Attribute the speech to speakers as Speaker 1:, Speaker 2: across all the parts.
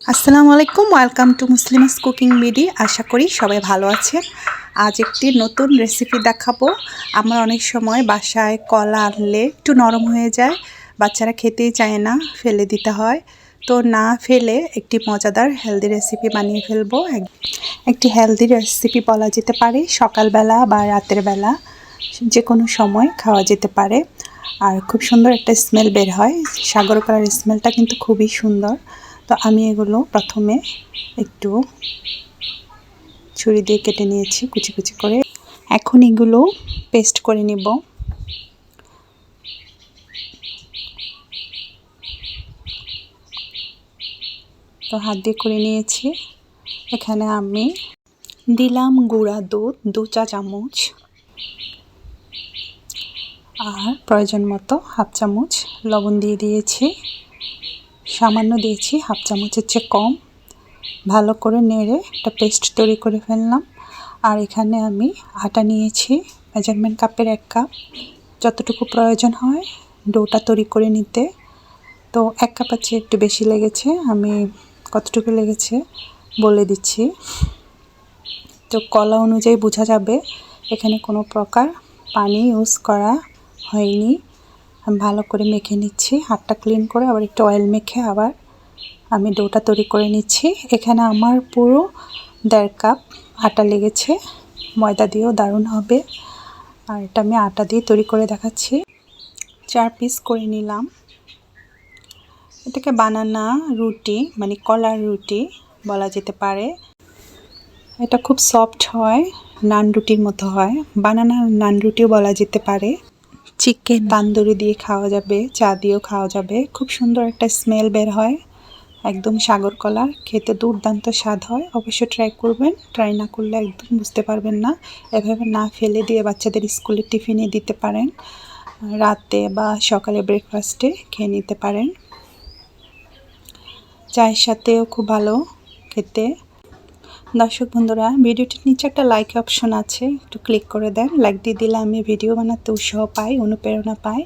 Speaker 1: আসসালামু আলাইকুম, welcome to Muslima's cooking media আশা করি সবাই ভালো আছেন। আজ একটি নতুন রেসিপি দেখাবো। আমরা অনেক সময় বাসায় কলা আনলে একটু নরম হয়ে যায়। বাচ্চারা খেতেই চায় না, ফেলে দিতে হয়। তো না ফেলে একটি মজাদার হেলদি রেসিপি বানিয়ে ফেলব। একটি হেলদি রেসিপি বলা যেতে পারে। সকালবেলা বা রাতের বেলা যে কোনো সময় খাওয়া যেতে পারে। আর খুব সুন্দর একটা স্মেল বের হয়। সাগর কলার স্মেলটা কিন্তু খুবই সুন্দর। তো আমি এগুলো প্রথমে একটু ছুরি দিয়ে কেটে নিয়েছি কুচি কুচি করে। এখন এগুলো পেস্ট করে নিব। তো হাত দিয়ে করে নিয়েছি। এখানে আমি দিলাম গুঁড়া দুধ, দু চা চামচ। আর প্রয়োজন মতো হাফ চামচ লবণ দিয়ে দিয়েছি। সামান্য দিয়েছি, হাফ চামচের চেয়ে কম। ভালো করে নেড়ে একটা পেস্ট তৈরি করে ফেললাম। আর এখানে আমি আটা নিয়েছি, মেজারমেন্ট কাপের এক কাপ। যতটুকু প্রয়োজন হয় ডোটা তৈরি করে নিতে। তো এক কাপের চেয়ে একটু বেশি লেগেছে, আমি কতটুকু লেগেছে বলে দিচ্ছি। তো কলা অনুযায়ী বোঝা যাবে, এখানে কোনো প্রকার পানি ইউজ করা হয়নি। ভালো করে মেখে নিচ্ছি। হাতটা ক্লিন করে আবার একটু অয়েল মেখে আবার আমি ডোটা তৈরি করে নিচ্ছি। এখানে আমার পুরো দেড় কাপ আটা লেগেছে। ময়দা দিয়েও দারুণ হবে। আর এটা আমি আটা দিয়ে তৈরি করে দেখাচ্ছি। চার পিস করে নিলাম। এটাকে বানানা রুটি মানে কলার রুটি বলা যেতে পারে। এটা খুব সফট হয়, নান রুটির মতো হয়। বানানা নান রুটিও বলা যেতে পারে। চিকেন তান্দুরি দিয়ে খাওয়া যাবে, চা দিয়েও খাওয়া যাবে। খুব সুন্দর একটা স্মেল বের হয়। একদম সাগর কলা খেতে দুর্দান্ত স্বাদ হয়। অবশ্য ট্রাই করবেন ট্রাই না করলে একদম বুঝতে পারবেন না। এভাবে না ফেলে দিয়ে বাচ্চাদের স্কুলে টিফিনে দিতে পারেন। রাতে বা সকালে ব্রেকফাস্টে খেয়ে নিতে পারেন। চায়ের সাথেও খুব ভালো খেতে। দর্শক বন্ধুরা, ভিডিওটির নিচে একটা লাইক অপশন আছে, একটু ক্লিক করে দেন। লাইক দিয়ে দিলে আমি ভিডিও বানাতে উৎসাহ পাই, অনুপ্রেরণা পাই।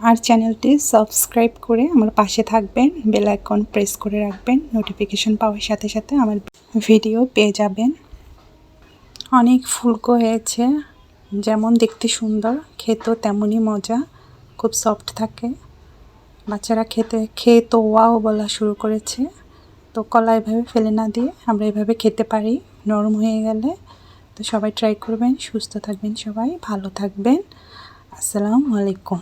Speaker 1: আর চ্যানেলটি সাবস্ক্রাইব করে আমার পাশে থাকবেন বেল আইকন প্রেস করে রাখবেন নোটিফিকেশন পাওয়ার সাথে সাথে আমার ভিডিও পেয়ে যাবেন। অনেক ফুলকো হয়েছে, যেমন দেখতে সুন্দর, খেতেও তেমনই মজা, খুব সফট থাকে। বাচ্চারা খেতে, খেয়ে তো ওয়াও বলা শুরু করেছে। তো কলা এভাবে ফেলে না দিয়ে আমরা এভাবে খেতে পারি। নরম হয়ে গেলে তো সবাই ট্রাই করবেন, সুস্থ থাকবেন সবাই, ভালো থাকবেন। আসসালামু আলাইকুম।